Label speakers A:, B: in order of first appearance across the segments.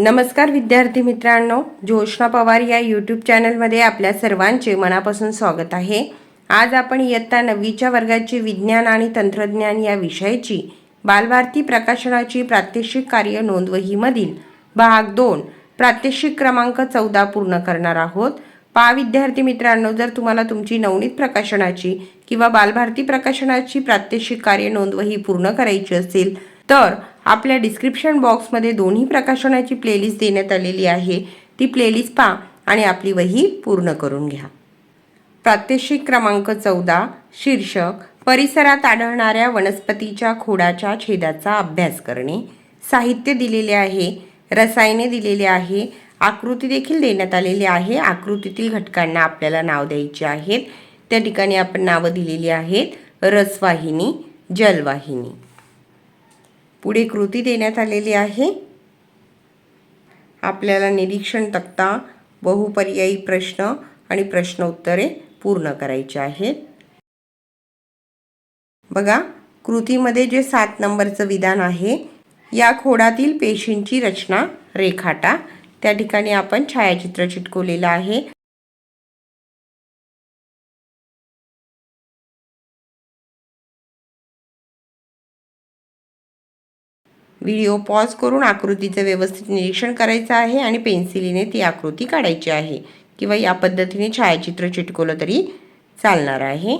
A: नमस्कार विद्यार्थी मित्रांनो ज्योष्णा पवार या यूट्यूब चॅनलमध्ये आपल्या सर्वांचे मनापासून स्वागत आहे. आज आपण इयत्ता नववीच्या वर्गाची विज्ञान आणि तंत्रज्ञान या विषयाची बालभारती प्रकाशनाची प्रात्यक्षिक कार्य नोंदवहीमधील भाग दोन प्रात्यक्षिक क्रमांक चौदा पूर्ण करणार आहोत. पा विद्यार्थी मित्रांनो जर तुम्हाला तुमची नवनीत प्रकाशनाची किंवा बालभारती प्रकाशनाची प्रात्यक्षिक कार्य नोंदवही पूर्ण करायची असेल तर आपल्या डिस्क्रिप्शन बॉक्समध्ये दोन्ही प्रकाशनाची प्लेलिस्ट देण्यात आलेली आहे. ती प्लेलिस्ट पहा आणि आपली वही पूर्ण करून घ्या. प्रात्यक्षिक क्रमांक चौदा शीर्षक परिसरात आढळणाऱ्या वनस्पतीच्या खोडाच्या छेदाचा अभ्यास करणे. साहित्य दिलेले आहे रसायने दिलेले आहे आकृती देखील देण्यात आलेली आहे. आकृतीतील घटकांना आपल्याला नाव द्यायचे आहेत. त्या ठिकाणी आपण नावं दिलेली आहेत. रसवाहिनी जलवाहिनी. पुढे कृती देण्यात आलेली आहे. आपल्याला निरीक्षण तक्ता बहुपर्यायी प्रश्न आणि प्रश्न उत्तरे पूर्ण करायची आहेत. बघा कृतीमध्ये जे सात नंबरचं विधान आहे या खोडातील पेशींची रचना रेखाटा त्या ठिकाणी आपण छायाचित्र चिटकवलेलं आहे. व्हिडिओ पॉज करून आकृतीचं व्यवस्थित निरीक्षण करायचं आहे आणि पेन्सिलीने ती आकृती काढायची आहे. किंवा या पद्धतीने छायाचित्र चिटकवलं तरी चालणार आहे.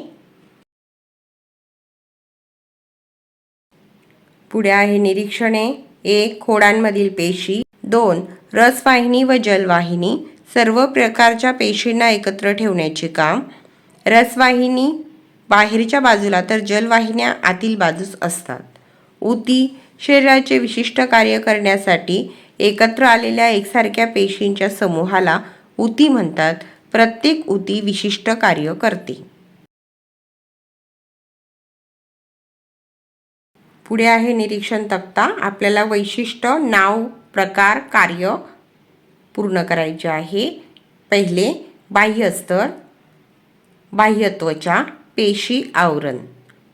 A: पुढे आहे निरीक्षणे. एक खोडांमधील पेशी. दोन रसवाहिनी व जलवाहिनी. सर्व प्रकारच्या पेशींना एकत्र ठेवण्याचे काम. रसवाहिनी बाहेरच्या बाजूला तर जलवाहिन्या आतील बाजूस असतात. उती शरीराचे विशिष्ट कार्य करण्यासाठी एकत्र आलेल्या एकसारख्या पेशींच्या समूहाला उती म्हणतात. प्रत्येक उती विशिष्ट कार्य करते. पुढे आहे निरीक्षण तक्ता. आपल्याला वैशिष्ट्य नाव प्रकार कार्य पूर्ण करायचे आहे. पहिले बाह्य स्तर पेशी आवरण.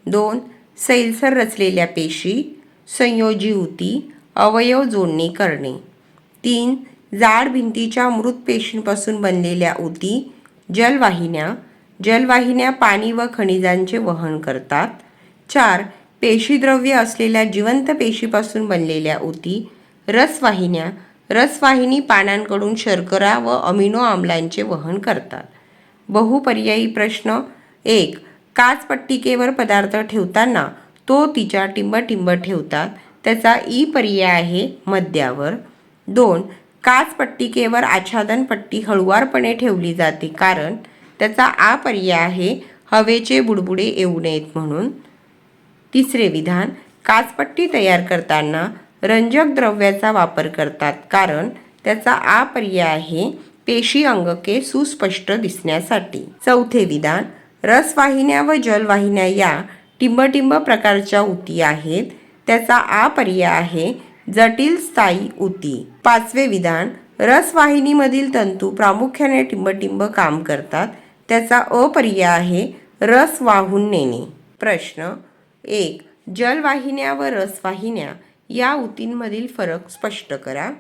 A: दोन सैलसर रचलेल्या पेशी संयोजी उती अवयव जोडणी करणे. तीन जाड भिंतीच्या मृत पेशींपासून बनलेल्या उती जलवाहिन्या. जलवाहिन्या पाणी व खनिजांचे वहन करतात. चार पेशीद्रव्य असलेल्या जिवंत पेशीपासून बनलेल्या उती रसवाहिन्या. रसवाहिनी पानांकडून शर्करा व अमिनो आम्लांचे वहन करतात. बहुपर्यायी प्रश्न एक काचपट्टिकेवर पदार्थ ठेवताना तो तिच्या टिंबटिंब ठेवतात. त्याचा ई पर्याय आहे मध्यावर दोन काचपट्टिकेवर आच्छादन पट्टी हळुवारपणे ठेवली जाते कारण त्याचा आ पर्याय आहे हवेचे बुडबुडे येऊ नयेत म्हणून. तिसरे विधान काचपट्टी तयार करताना रंजक द्रव्याचा वापर करतात कारण त्याचा आ पर्याय आहे पेशी अंगके सुस्पष्ट दिसण्यासाठी. चौथे विधान रसवाहिन्या व जलवाहिन्या या टिंबटिंब प्रकारच्या उती आहेत. त्याचा आ पर्याय आहे जटिल स्थायी उती. पाचवे विधान रसवाहिनीमधील तंतू प्रामुख्याने टिंबटिंब काम करतात. त्याचा अपर्याय आहे रस वाहून नेणे. प्रश्न एक जलवाहिन्या व रसवाहिन्या या उतींमधील फरक स्पष्ट करा.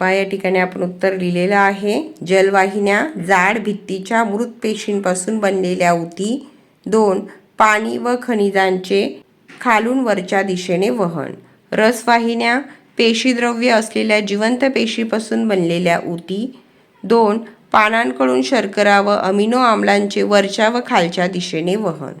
A: पा या ठिकाणी आपण उत्तर लिहिलेलं आहे. जलवाहिन्या जाड भित्तीच्या मृत पेशींपासून बनलेल्या उती दोन पाणी व खनिजांचे खालून वरच्या दिशेने वहन. रसवाहिन्या पेशीद्रव्य असलेल्या जिवंत पेशीपासून बनलेल्या ऊती. दोन पानांकडून शर्करा व अमिनो आम्लांचे वरच्या व खालच्या दिशेने वहन.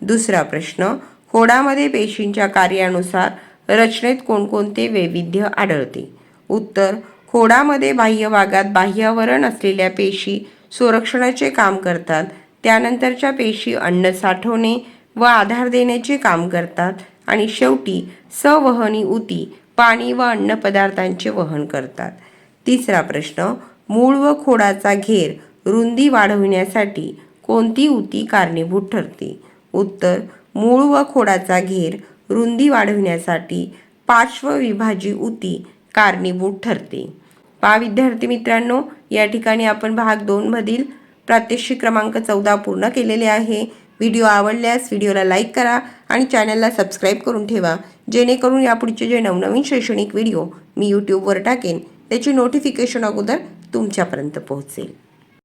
A: दुसरा प्रश्न खोडामध्ये पेशींच्या कार्यानुसार रचनेत कोणकोणते वैविध्य आढळते? उत्तर खोडामध्ये बाह्य भागात बाह्यावरण असलेल्या पेशी संरक्षणाचे काम करतात. त्यानंतरच्या पेशी अन्न साठवणे व आधार देण्याचे काम करतात आणि शेवटी सवहनी उती पाणी व अन्न पदार्थांचे वहन करतात. तिसरा प्रश्न मूळ व खोडाचा घेर रुंदी वाढविण्यासाठी कोणती उती कारणीभूत ठरते? उत्तर मूळ व खोडाचा घेर रुंदी वाढविण्यासाठी पार्श्वविभाजी उती कारणीभूत ठरते. पा विद्यार्थी मित्रांनो या ठिकाणी आपण भाग दोनमधील प्रात्यक्षिक क्रमांक चौदा पूर्ण केलेले आहे. व्हिडिओ आवडल्यास व्हिडिओला लाईक करा आणि चॅनलला सबस्क्राईब करून ठेवा. जेणेकरून यापुढचे जे नवनवीन शैक्षणिक व्हिडिओ मी यूट्यूबवर टाकेन त्याची नोटिफिकेशन अगोदर तुमच्यापर्यंत पोहोचेल.